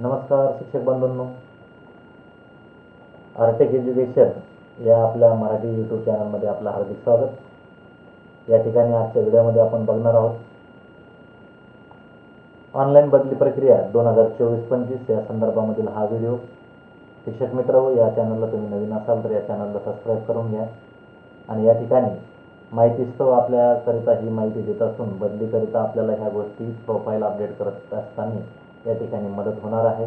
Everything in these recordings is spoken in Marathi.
नमस्कार शिक्षक बंधूंनो. आर्टेक एज्युकेशन या आपल्या मराठी यूट्यूब चॅनलमध्ये आपलं हार्दिक स्वागत. या ठिकाणी आजच्या व्हिडिओमध्ये आपण बघणार आहोत ऑनलाईन बदली प्रक्रिया दोन हजार चोवीस पंचवीस या संदर्भामधील हा व्हिडिओ. शिक्षक मित्र हो, या चॅनलला तुम्ही नवीन असाल तर या चॅनलला सबस्क्राईब करून घ्या. आणि या ठिकाणी माहितीस्तव आपल्याकरिता ही माहिती देत असून बदलीकरिता आपल्याला ह्या गोष्टी प्रोफाईल अपडेट करत असताना या ठिकाणी मदत होणार आहे.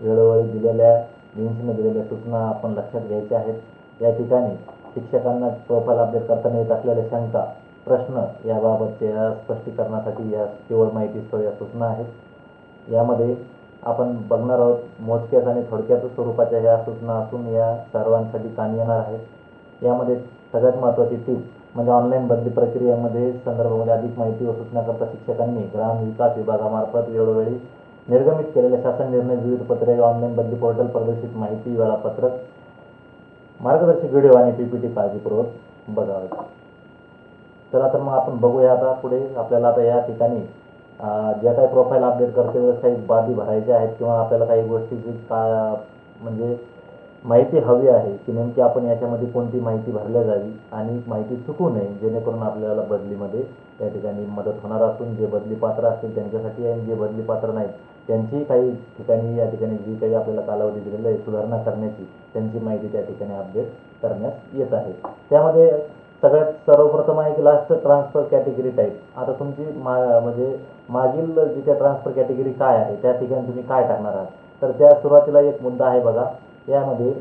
वेळोवेळी दिलेल्या लिंक्सने दिलेल्या सूचना आपण लक्षात घ्यायच्या आहेत. या ठिकाणी शिक्षकांना प्रोफाईल अपडेट करताना येत असलेल्या शंका प्रश्न याबाबतच्या स्पष्टीकरणासाठी या केवळ माहितीस्तव या सूचना आहेत. यामध्ये आपण बघणार आहोत मोजक्यात आणि थोडक्यात स्वरूपाच्या ह्या सूचना असून या सर्वांसाठी कामी येणार आहेत यामध्ये सगळ्यात महत्त्वाची टीप म्हणजे ऑनलाईन बदली प्रक्रियेमध्ये संदर्भामध्ये अधिक माहिती व सूचनाकरता शिक्षकांनी ग्राम विकास विभागामार्फत वेळोवेळी निर्गमित केलेले शासन निर्णय विविध पत्रे ऑनलाईन बदली पोर्टल प्रदर्शित माहिती वेळापत्रक मार्गदर्शक व्हिडिओ आणि पीपीटी काळजीपूर्वक बघावे. चला तर मग आपण बघूया आता पुढे आपल्याला आता या ठिकाणी ज्या काही प्रोफाईल अपडेट करते वेळेस काही बाबी भरायच्या आहेत किंवा आपल्याला काही गोष्टीची का म्हणजे माहिती हवी आहे की नेमकी आपण याच्यामध्ये कोणती माहिती भरल्या जावी आणि माहिती चुकू नये जेणेकरून आपल्याला बदलीमध्ये या ठिकाणी मदत होणार असून जे बदली पात्र असतील त्यांच्यासाठी आणि जे बदली पात्र नाहीत त्यांची काही ठिकाणी या ठिकाणी जी काही आपल्याला कालावधी दिलेला आहे सुधारणा करण्याची त्यांची माहिती त्या ठिकाणी अपडेट करण्यात येत आहे. त्यामध्ये सगळ्यात सर्वप्रथम आहे की लास्ट ट्रान्सफर कॅटेगरी टाईप आता तुमची मा म्हणजे मागील जी काही ट्रान्सफर कॅटेगरी काय आहे त्या ठिकाणी तुम्ही काय टाकणार आहात? तर त्या सुरुवातीला एक मुद्दा आहे बघा यामध्ये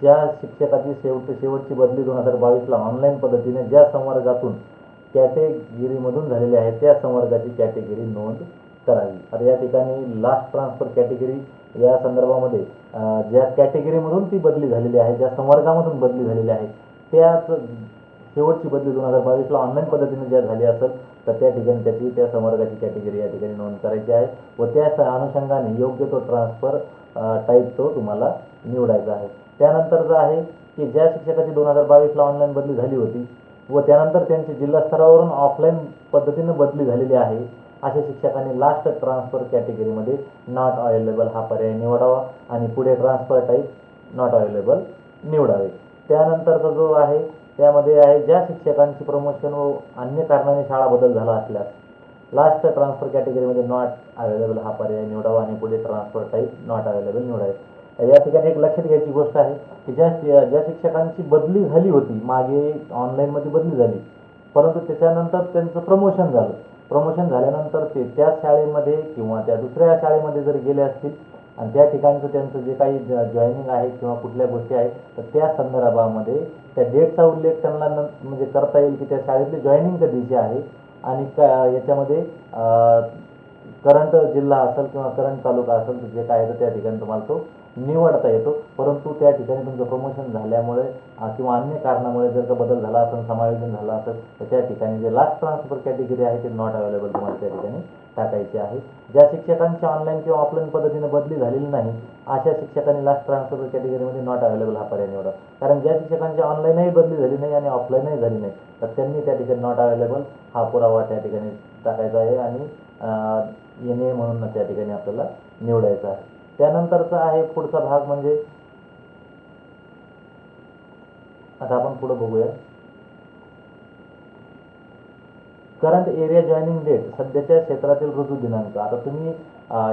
ज्या शिक्षकाची शेवट शेवटची बदली दोन हजार बावीसला ऑनलाईन पद्धतीने ज्या संवर्गातून कॅटेगिरीमधून झालेली आहे त्या संवर्गाची कॅटेगरी नोंद करावी. आता या ठिकाणी लास्ट ट्रान्सफर कॅटेगरी या संदर्भामध्ये ज्या कॅटेगरीमधून ती बदली झालेली आहे ज्या संवर्गामधून बदली झालेली आहे त्याच शेवटची बदली दोन हजार बावीसला ऑनलाईन पद्धतीने ज्या झाली असेल तर त्या ठिकाणी त्याची त्या संवर्गाची कॅटेगरी या ठिकाणी नोंद करायची आहे व त्या अनुषंगाने योग्य तो ट्रान्सफर टाईप तो तुम्हाला निवडायचा आहे. त्यानंतर जो आहे की ज्या शिक्षकाची दोन हजार बावीसला ऑनलाईन बदली झाली होती व त्यानंतर त्यांची जिल्हास्तरावरून ऑफलाईन पद्धतीनं बदली झालेली आहे अशा शिक्षकांनी लास्ट ट्रान्सफर कॅटेगरीमध्ये नॉट अवेलेबल हा पर्याय निवडावा आणि पुढे ट्रान्सफर टाईप नॉट अवेलेबल निवडावे. त्यानंतरचा जो आहे त्यामध्ये आहे ज्या शिक्षकांची प्रमोशन व अन्य कारणाने शाळा बदल झाला असल्यास लास्ट ट्रान्सफर कॅटेगरीमध्ये नॉट अवेलेबल हा पर्याय निवडावा आणि पुढे ट्रान्सफर टाईप नॉट अवेलेबल निवडावे. या ठिकाणी एक लक्षात घ्यायची गोष्ट आहे की ज्या ज्या शिक्षकांची बदली झाली होती मागे ऑनलाईनमध्ये बदली झाली परंतु त्याच्यानंतर त्यांचं प्रमोशन झालं. प्रमोशन झाल्यानंतर ते त्या शाळेमध्ये किंवा त्या दुसऱ्या शाळेमध्ये जर गेले असतील आणि त्या ठिकाणचं त्यांचं जे काही जॉईनिंग आहे किंवा कुठल्या गोष्टी आहेत तर त्या संदर्भामध्ये त्या डेटचा उल्लेख त्यांना न म्हणजे करता येईल की त्या शाळेतली जॉईनिंग कधीची आहे. आणि का याच्यामध्ये करंट जिल्हा असेल किंवा करंट तालुका असेल तर जे काय तर त्या ठिकाणी तुम्हाला तो निवडता येतो. परंतु त्या ठिकाणी तुमचं प्रमोशन झाल्यामुळे किंवा अन्य कारणामुळे जर का बदल झाला असेल समायोजन झालं असेल तर त्या ठिकाणी जे लास्ट ट्रान्सफर कॅटेगरी आहे ते नॉट अवेलेबल तुम्हाला त्या ठिकाणी टाकायचे आहे. ज्या शिक्षकांची ऑनलाईन किंवा ऑफलाईन पद्धतीने बदली झालेली नाही अशा शिक्षकांनी लास्ट ट्रान्सफर कॅटेगरीमध्ये नॉट अवेलेबल हा पर्याय निवडा. कारण ज्या शिक्षकांची ऑनलाईनही बदली झाली नाही आणि ऑफलाईनही झाली नाही तर त्यांनी त्या ठिकाणी नॉट अवेलेबल हा पुरावा त्या ठिकाणी टाकायचा आहे आणि एन ए म्हणून त्या ठिकाणी आपल्याला निवडायचा आहे. त्यानंतरचा आहे पुढचा भाग म्हणजे आता आपण पुढे बघूया. करंट एरिया जॉईनिंग डेट सध्याच्या क्षेत्रातील रुजू दिनांक. आता तुम्ही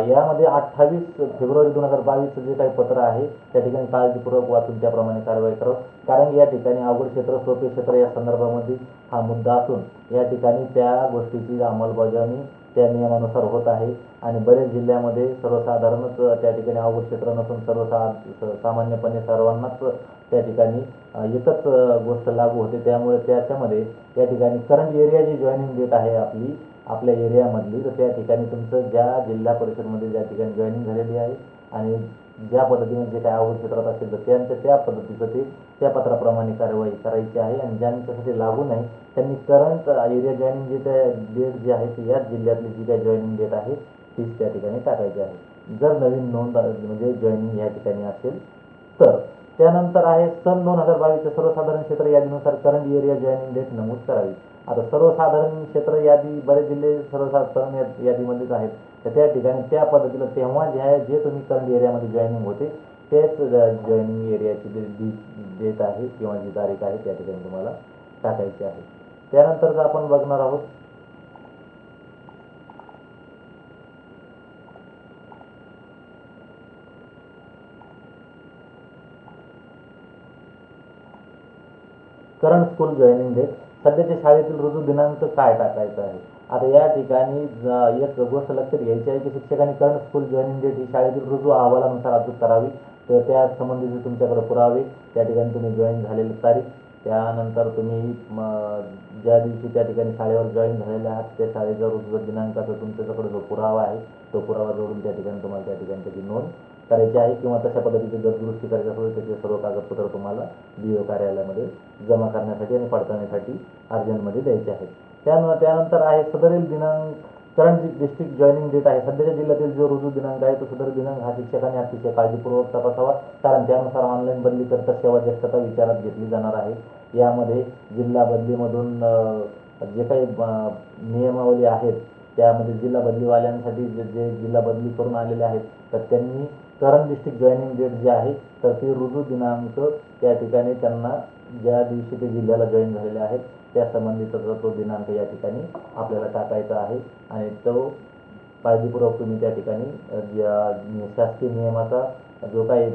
यामध्ये अठ्ठावीस फेब्रुवारी दोन हजार बावीसचं जे काही पत्र आहे त्या ठिकाणी काळजीपूर्वक वाचून त्याप्रमाणे कारवाई करावं कारण या ठिकाणी अवघड क्षेत्र सोपे क्षेत्र या संदर्भामध्ये हा मुद्दा असून या ठिकाणी त्या गोष्टीची अंमलबजावणी त्या नियमानुसार होत आहे. आणि बरेच जिल्ह्यामध्ये सर्वसाधारणच त्या ठिकाणी अवघड क्षेत्र नसून सर्वसा सामान्यपणे सर्वांनाच त्या ठिकाणी एकच गोष्ट लागू होते. त्यामुळे त्याच्यामध्ये त्या ठिकाणी करंट एरिया जी जॉईनिंग डेट आहे आपली आपल्या एरियामधली तर त्या ठिकाणी तुमचं ज्या जिल्हा परिषदमध्ये ज्या ठिकाणी जॉईनिंग झालेली आहे आणि ज्या पद्धतीने जे काय आवड क्षेत्रात असेल तर त्यांच्या त्या पद्धतीचं ते त्या पत्राप्रमाणे कार्यवाही करायची आहे आणि ज्यांच्यासाठी लागू नाही त्यांनी करंट एरिया जॉईनिंग जे त्या डेट जी आहे ती याच जिल्ह्यातली जी काय जॉईनिंग डेट आहे तीच त्या ठिकाणी टाकायची आहे. जर नवीन नोंद म्हणजे जॉईनिंग या ठिकाणी असेल तर त्यानंतर आहे सन दोन हजार बावीसचं सर्वसाधारण क्षेत्र यादीनुसार करंट एरिया जॉईनिंग डेट नमूद करावी. आता सर्वसाधारण क्षेत्र यादी बरेच जिल्हे सर्वसाधारण या- यादीमध्येच आहेत. तर त्या ठिकाणी त्या पद्धतीला तेव्हा जे आहे जे तुम्ही करंट एरियामध्ये जॉईनिंग होते तेच जॉईनिंग एरियाची जे डेट आहे किंवा जी तारीख आहे त्या ठिकाणी तुम्हाला टाकायची आहे. त्यानंतरच आपण बघणार आहोत करंट स्कूल जॉईनिंग डेट सध्याच्या शाळेतील रुजू दिनांक काय टाकायचा आहे? आता या ठिकाणी एक गोष्ट लक्षात घ्यायची आहे की शिक्षकांनी करंट स्कूल जॉईनिंग डेट ही शाळेतील रुजू अहवालानुसार अचूक करावी. तर त्या संबंधीचे तुमच्याकडे पुरावे त्या ठिकाणी तुम्ही जॉईन झालेली तारीख त्यानंतर तुम्ही ज्या दिवशी त्या ठिकाणी शाळेवर जॉईन झालेले आहात त्या शाळेचा रुजू दिनांकाचा तुमच्याकडे जो पुरावा आहे तो पुरावा जोडून त्या ठिकाणी तुम्हाला त्या ठिकाणी त्याची नोंद करायची आहे किंवा तशा पद्धतीची जर दुरुस्ती करायची असेल त्याचे सर्व कागदपत्र तुम्हाला बी ओ कार्यालयामध्ये जमा करण्यासाठी आणि पडताळणीसाठी अर्जंटमध्ये द्यायचे आहेत. त्यान त्यानंतर आहे सदरील दिनांक करंट डिस्ट्रिक्ट जॉईनिंग डेट आहे. सध्याच्या जिल्ह्यातील जो रुजू दिनांक आहे तो सदर दिनांक हा शिक्षकांनी अतिशय काळजीपूर्वक तपासावा कारण त्यानुसार ऑनलाईन बदली करता सेवा ज्येष्ठता विचारात घेतली जाणार आहे. यामध्ये जिल्हा बदलीमधून जे काही नियमावली आहेत त्यामध्ये जिल्हा बदलीवाल्यांसाठी जे जे जिल्हा बदली करून आलेले आहेत तर त्यांनी करंट डिस्ट्रिक्ट जॉईनिंग डेट जे आहे तर ती ऋतू दिनांक त्या ठिकाणी त्यांना ज्या दिवशी ते जिल्ह्याला जॉईन झालेले आहेत त्या संबंधीचा तो दिनांक या ठिकाणी आपल्याला टाकायचा आहे. आणि तो काळजीपूर्वक तुम्ही त्या ठिकाणी ज्या शासकीय नियमाचा जो काही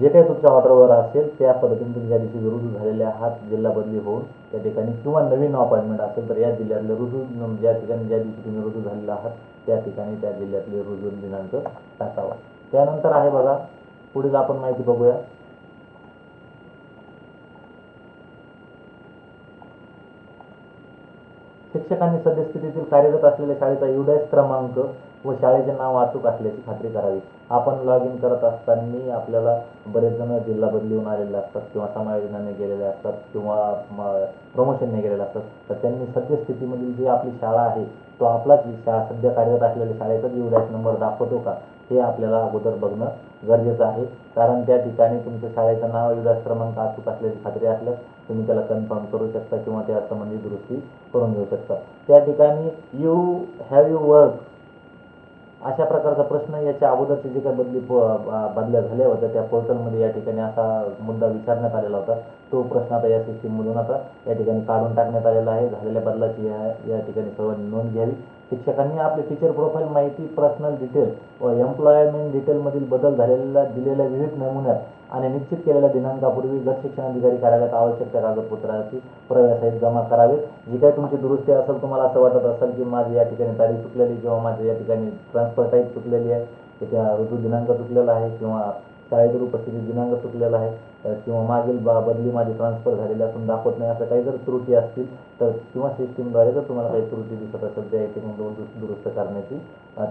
जे काही तुमच्या ऑर्डरवर असेल त्या पद्धतीने तुमच्या ज्या दिवशी रुजू झालेले आहात जिल्हा बदली होऊन त्या ठिकाणी किंवा नवीन अपॉइंटमेंट असेल तर या जिल्ह्यातले रुजू ज्या ठिकाणी ज्या दिवशी तुम्ही रुजू झालेला आहात त्या ठिकाणी त्या जिल्ह्यातले रुजू दिनांक टाकावा. त्यानंतर आहे बघा पुढील आपण माहिती बघूया. शिक्षकांनी सद्यस्थितीतील कार्यरत असलेल्या शाळेचा युडॅस क्रमांक व शाळेचे नाव अचूक असल्याची खात्री करावी. आपण लॉग इन करत असताना आपल्याला बरेच जण जिल्हा बदली होऊन आलेले असतात किंवा समायोजनाने गेलेले असतात किंवा प्रमोशनने गेलेले असतात. तर त्यांनी सद्यस्थितीमधील जी आपली शाळा आहे तो आपलाच शाळा सध्या कार्यरत असलेल्या शाळेचाच युडॅस नंबर दाखवतो का? हे आपल्याला अगोदर बघणं गरजेचं आहे. कारण त्या ठिकाणी तुमच्या शाळेचं नाव युदास क्रमांक अचूक असल्याची खात्री असल्यास तुम्ही त्याला कन्फर्म करू शकता किंवा त्या संबंधी म्हणजे दुरुस्ती करून घेऊ शकता. त्या ठिकाणी यू हॅव यू वर्क अशा प्रकारचा प्रश्न याच्या अगोदरचे जे काही बदली प- बदल्या झाल्या होत्या त्या पोर्टलमध्ये या ठिकाणी असा मुद्दा विचारण्यात आलेला होता. तो प्रश्न आता या सिस्टीममधून आता या ठिकाणी काढून टाकण्यात आलेला आहे. झालेल्या बदलाची या या ठिकाणी सर्वांनी नोंद घ्यावी. शिक्षकांनी आपले टीचर प्रोफाईल माहिती पर्सनल डिटेल व एम्प्लॉयमेंट डिटेलमधील बदल झालेल्या दिलेल्या विविध नमुन्यात आणि निश्चित केलेल्या दिनांकापूर्वी गट शिक्षणाधिकारी कार्यालयात आवश्यक त्या कागदपत्राची प्रव्यासहित जमा करावेत. जी काही तुमची दुरुस्ती असेल तुम्हाला असं वाटत असेल की माझी या ठिकाणी तारीख चुकलेली किंवा माझी या ठिकाणी ट्रान्सफर टाईप चुकलेली आहे की त्या ऋतू दिनांक चुकलेला आहे किंवा शाळेतील उपस्थिती दिनांक चुकलेला आहे. किंवा मागील बा बदली माझी ट्रान्सफर झालेली असून दाखवत नाही असं काही जर त्रुटी असतील तर किंवा सिस्टीमद्वारे जर तुम्हाला काही त्रुटी दिसत असेल त्या ठिकाणी दुरुस्त दुरुस्त करण्याची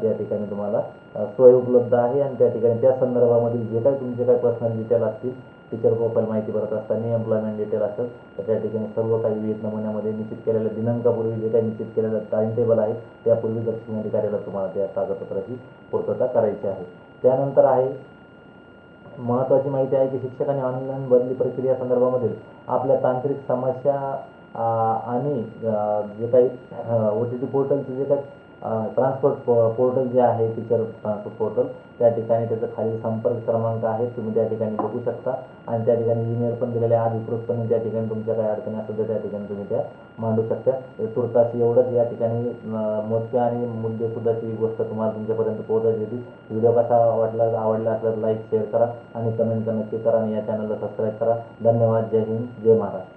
त्या ठिकाणी तुम्हाला सोय उपलब्ध आहे. आणि त्या ठिकाणी त्या संदर्भामधील जे काही तुमचे काही पर्सनल डिटेल असतील टीचर प्रोफाईल माहिती भरत असताना एम्प्लॉयमेंट डिटेल असेल तर त्या ठिकाणी सर्व काही विविध नमुन्यामध्ये निश्चित केलेल्या दिनांकापूर्वी जे काही निश्चित केलेलं टाइम टेबल आहे त्यापूर्वी दक्षिण अधिकाऱ्याला तुम्हाला त्या कागदपत्राची पूर्तता करायची आहे. त्यानंतर आहे महत्त्वाची माहिती आहे की शिक्षकांनी ऑनलाईन बदली प्रक्रिया संदर्भामध्ये आपल्या तांत्रिक समस्या आणि जे काही ओ टी टी पोर्टलचे जे काही ट्रान्सपोर्ट पोर्टल जे आहे टीचर ट्रान्सपोर्ट पोर्टल त्या ठिकाणी त्याचं खाली संपर्क क्रमांक आहे तुम्ही त्या ठिकाणी बघू शकता. आणि त्या ठिकाणी ईमेल पण दिलेले आहे अधिकृतपणे त्या ठिकाणी तुमच्या काही अडचणी असेल तर त्या ठिकाणी तुम्ही त्या मांडू शकता. तुर्तास एवढंच या ठिकाणी मोजक्या आणि मुद्देसुद्धाची ही गोष्ट तुम्हाला तुमच्यापर्यंत पोहोचायची होती. व्हिडिओ कसा वाटला आवडला असल्यास लाईक शेअर करा आणि कमेंट नक्की करा आणि या चॅनलला सबस्क्राईब करा. धन्यवाद जय हिंद जय महाराष्ट्र.